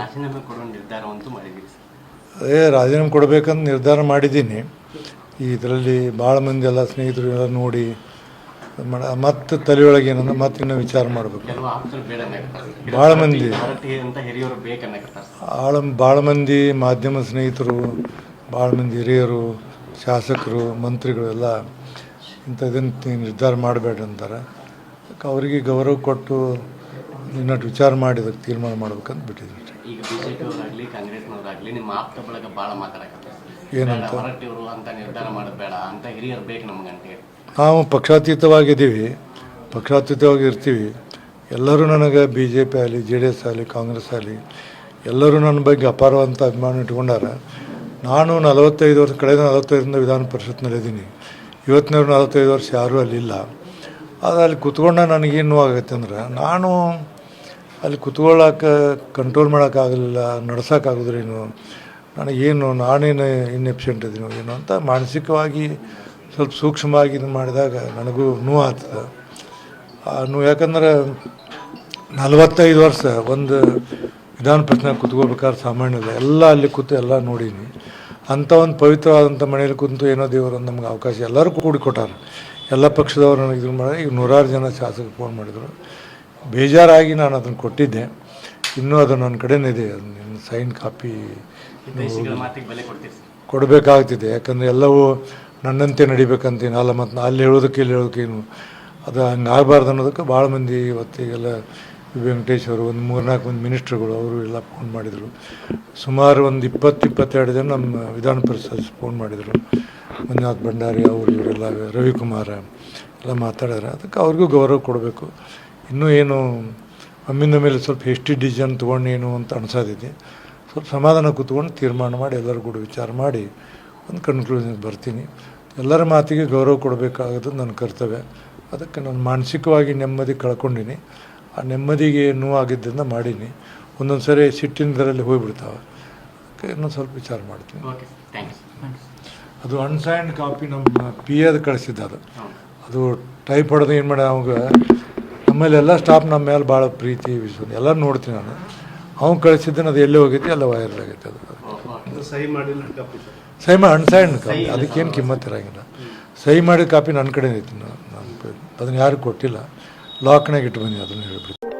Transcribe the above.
ರಾಜೀನಾಮೆ ಕೊಡುವ ನಿರ್ಧಾರವಂತೂ ಮಾಡಿದ್ದೀರಿ ಸರ್. ಅದೇ ರಾಜೀನಾಮೆ ಕೊಡಬೇಕಂತ ನಿರ್ಧಾರ ಮಾಡಿದ್ದೀನಿ. ಇದರಲ್ಲಿ ಭಾಳ ಮಂದಿ ಎಲ್ಲ ಸ್ನೇಹಿತರು ಎಲ್ಲ ನೋಡಿ ಮತ್ತೆ ತಲೆಯೊಳಗೆ ಏನಂದ್ರೆ ಮತ್ತೆ ಇನ್ನೂ ವಿಚಾರ ಮಾಡಬೇಕು. ಕೆಲವು ಆಪ್ತರು ಬೇಡ ಅನ್ನಕತ್ತಾರೆ ಭಾಳ ಮಂದಿ. ಭಾರತೀಯ ಅಂತ ಹಿರಿಯವರು ಬೇಕನ್ನಕತ್ತಾರೆ ಸರ್. ಆಳ ಭಾಳ ಮಂದಿ ಮಾಧ್ಯಮ ಸ್ನೇಹಿತರು ಭಾಳ ಮಂದಿ ಹಿರಿಯರು ಶಾಸಕರು ಮಂತ್ರಿಗಳು ಎಲ್ಲ ಇಂಥದ್ದನ್ನು ನಿರ್ಧಾರ ಮಾಡಬೇಡ ಅಂತಾರೆ. ಅವರಿಗೆ ಗೌರವ ಕೊಟ್ಟು ಇನ್ನಷ್ಟು ವಿಚಾರ ಮಾಡಿ ಅದಕ್ಕೆ ತೀರ್ಮಾನ ಮಾಡ್ಬೇಕಂತ ಬಿಟ್ಟಿದ್ದೀನಿ ಈಗ ಬಿಜೆಪಿ ಅವರಾಗ್ಲಿ ಕಾಂಗ್ರೆಸ್ನವರಾಗಲಿ ನಿಮ್ಮ ಆಪ್ತ ಬಳಗ ಭಾಳ ಮಾತಾಡಕತ್ತಾರೆ. ಏನಂತ? ಹೊರಟಿವರು ಅಂತ ನಿರ್ಧಾರ ಮಾಡೋದು ಬೇಡ ಅಂತ ಹಿರಿಯರು ಬೇಕು ನಮ್ಗೆ ಅಂತ ಹೇಳಿ. ನಾವು ಪಕ್ಷಾತೀತವಾಗಿದ್ದೀವಿ ಪಕ್ಷಾತೀತವಾಗಿ ಇರ್ತೀವಿ. ಎಲ್ಲರೂ ನನಗೆ ಬಿ ಜೆ ಪಿ ಆಗಲಿ ಜೆ ಡಿ ಎಸ್ ಆಗಲಿ ಕಾಂಗ್ರೆಸ್ ಆಗಲಿ ಎಲ್ಲರೂ ನನ್ನ ಬಗ್ಗೆ ಅಪಾರವಂತ ಅಭಿಮಾನ ಇಟ್ಕೊಂಡಾರ. ನಾನು ನಲವತ್ತೈದು ವರ್ಷ ಕಳೆದ ನಲವತ್ತೈದರಿಂದ ವಿಧಾನ ಪರಿಷತ್ನಲ್ಲಿದ್ದೀನಿ ಇವತ್ತಿನವ್ರು ನಲವತ್ತೈದು ವರ್ಷ ಯಾರೂ ಅಲ್ಲಿಲ್ಲ. ಅದು ಅಲ್ಲಿ ಕುತ್ಕೊಂಡ ನನಗೇನು ಆಗುತ್ತೆ ಅಂದ್ರೆ ನಾನು ಅಲ್ಲಿ ಕುತ್ಕೊಳ್ಳೋಕೆ ಕಂಟ್ರೋಲ್ ಮಾಡೋಕ್ಕಾಗಲಿಲ್ಲ ನಡ್ಸೋಕ್ಕಾಗೋದ್ರೇನು ನನಗೇನು ನಾನೇನು ಇನ್ಎಫಿಷಿಯೆಂಟ್ ಇದೀನೋ ಏನೋ ಅಂತ ಮಾನಸಿಕವಾಗಿ ಸ್ವಲ್ಪ ಸೂಕ್ಷ್ಮವಾಗಿ ಇದು ಮಾಡಿದಾಗ ನನಗೂ ನೋವು ಆಗ್ತದೆ ಆ ನೋವು ಯಾಕಂದ್ರೆ ನಲವತ್ತೈದು ವರ್ಷ ಒಂದು ವಿಧಾನ ಪ್ರಶ್ನೆ ಕೂತ್ಕೋಬೇಕಾದ್ರೆ ಸಾಮಾನ್ಯ ಇಲ್ಲ ಎಲ್ಲ ಅಲ್ಲಿ ಕೂತು ಎಲ್ಲ ನೋಡೀನಿ. ಅಂಥ ಒಂದು ಪವಿತ್ರವಾದಂಥ ಮನೆಯಲ್ಲಿ ಕುಂತು ಏನೋ ದೇವರು ನಮ್ಗೆ ಅವಕಾಶ ಎಲ್ಲರೂ ಕೂಡಿ ಕೊಟ್ಟಾರ ಎಲ್ಲ ಪಕ್ಷದವರು ನನಗೆ ಇದು ಮಾಡಿ, ಈಗ ನೂರಾರು ಜನ ಶಾಸಕರು ಫೋನ್ ಮಾಡಿದರು. ಬೇಜಾರಾಗಿ ನಾನು ಅದನ್ನು ಕೊಟ್ಟಿದ್ದೆ. ಇನ್ನೂ ಅದು ನನ್ನ ಕಡೆನೇ ಇದೆ. ಅದನ್ನ ಸೈನ್ ಕಾಪಿ ಕೊಡಬೇಕಾಗ್ತಿದೆ. ಯಾಕಂದರೆ ಎಲ್ಲವೂ ನನ್ನಂತೆ ನಡಿಬೇಕಂತೀನಿ ಅಲ್ಲ ಮತ್ತು ಅಲ್ಲಿ ಹೇಳೋದಕ್ಕೆ ಇಲ್ಲಿ ಹೇಳೋದಕ್ಕೇನು ಅದು ಹಂಗೆ ಆಗಬಾರ್ದು ಅನ್ನೋದಕ್ಕೆ ಭಾಳ ಮಂದಿ ಇವತ್ತಿಗೆಲ್ಲ ವೆಂಕಟೇಶ್ ಅವರು ಒಂದು ಮೂರ್ನಾಲ್ಕು ಮಂದಿ ಮಿನಿಸ್ಟ್ರುಗಳು ಅವರು ಎಲ್ಲ ಫೋನ್ ಮಾಡಿದರು. ಸುಮಾರು ಒಂದು ಇಪ್ಪತ್ತು ಇಪ್ಪತ್ತೆರಡು ಜನ ನಮ್ಮ ವಿಧಾನ ಪರಿಷತ್ ಫೋನ್ ಮಾಡಿದರು. ಮಂಜುನಾಥ್ ಭಂಡಾರಿ ಅವರು ಇವರೆಲ್ಲ ರವಿಕುಮಾರ ಎಲ್ಲ ಮಾತಾಡಿದ್ರೆ. ಅದಕ್ಕೆ ಅವ್ರಿಗೂ ಗೌರವ ಕೊಡಬೇಕು. ಇನ್ನೂ ಏನು ಒಮ್ಮಿಂದ ಮೇಲೆ ಸ್ವಲ್ಪ ಎಷ್ಟು ಡಿಸಿಷನ್ ತೊಗೊಂಡೇನು ಅಂತ ಅನ್ಸೋದಿದೆ. ಸ್ವಲ್ಪ ಸಮಾಧಾನ ಕೂತ್ಕೊಂಡು ತೀರ್ಮಾನ ಮಾಡಿ ಎಲ್ಲರೂ ಕೂಡ ವಿಚಾರ ಮಾಡಿ ಒಂದು ಕನ್ಕ್ಲೂಷನ್ಗೆ ಬರ್ತೀನಿ. ಎಲ್ಲರ ಮಾತಿಗೆ ಗೌರವ ಕೊಡಬೇಕಾಗೋದು ನನ್ನ ಕರ್ತವ್ಯ. ಅದಕ್ಕೆ ನಾನು ಮಾನಸಿಕವಾಗಿ ನೆಮ್ಮದಿ ಕಳ್ಕೊಂಡಿನಿ. ಆ ನೆಮ್ಮದಿಗೆ ನೋವಾಗಿದ್ದರಿಂದ ಮಾಡೀನಿ. ಒಂದೊಂದು ಸರಿ ಸಿಟ್ಟಿನದರಲ್ಲಿ ಹೋಗಿಬಿಡ್ತಾವೆ. ಅದಕ್ಕೆ ಇನ್ನೊಂದು ಸ್ವಲ್ಪ ವಿಚಾರ ಮಾಡ್ತೀನಿ. ಅದು ಅನ್ಸೈನ್ಡ್ ಕಾಪಿ ನಮ್ಮ ಪಿ ಎದು ಕಳಿಸಿದ್ದ ಅದು. ಅದು ಟೈಪ್ ಹೊಡೆದು ಏನು ಮಾಡಿ ಅವಾಗ ನಮ್ಮಲ್ಲಿ ಎಲ್ಲ ಸ್ಟಾಫ್ ನಮ್ಮ ಮೇಲೆ ಭಾಳ ಪ್ರೀತಿ ವಿಶ್ವ ಎಲ್ಲ ನೋಡ್ತೀನಿ ನಾನು. ಅವ್ನು ಕಳಿಸಿದ್ದನ್ನು ಅದು ಎಲ್ಲಿ ಹೋಗೈತಿ ಎಲ್ಲ ವೈರಲ್ ಆಗೈತೆ ಅದು. ಸಹಿ ಮಾಡಿ ಮಾಡಿ ಅನ್ಸೈನ್ಡ್ ಕಾಪಿ ಅದಕ್ಕೇನು ಕಿಮ್ಮತ್ ಇರೋಂಗಿಲ್ಲ. ಸಹಿ ಮಾಡಿದ ಕಾಪಿ ನನ್ನ ಕಡೆ ಐತಿ. ನಾನು ನಾನು ಅದನ್ನು ಯಾರು ಕೊಟ್ಟಿಲ್ಲ. ಲಾಕ್ನಾಗ ಇಟ್ಟು ಬನ್ನಿ ಅದನ್ನು ಹೇಳ್ಬಿಟ್ಟು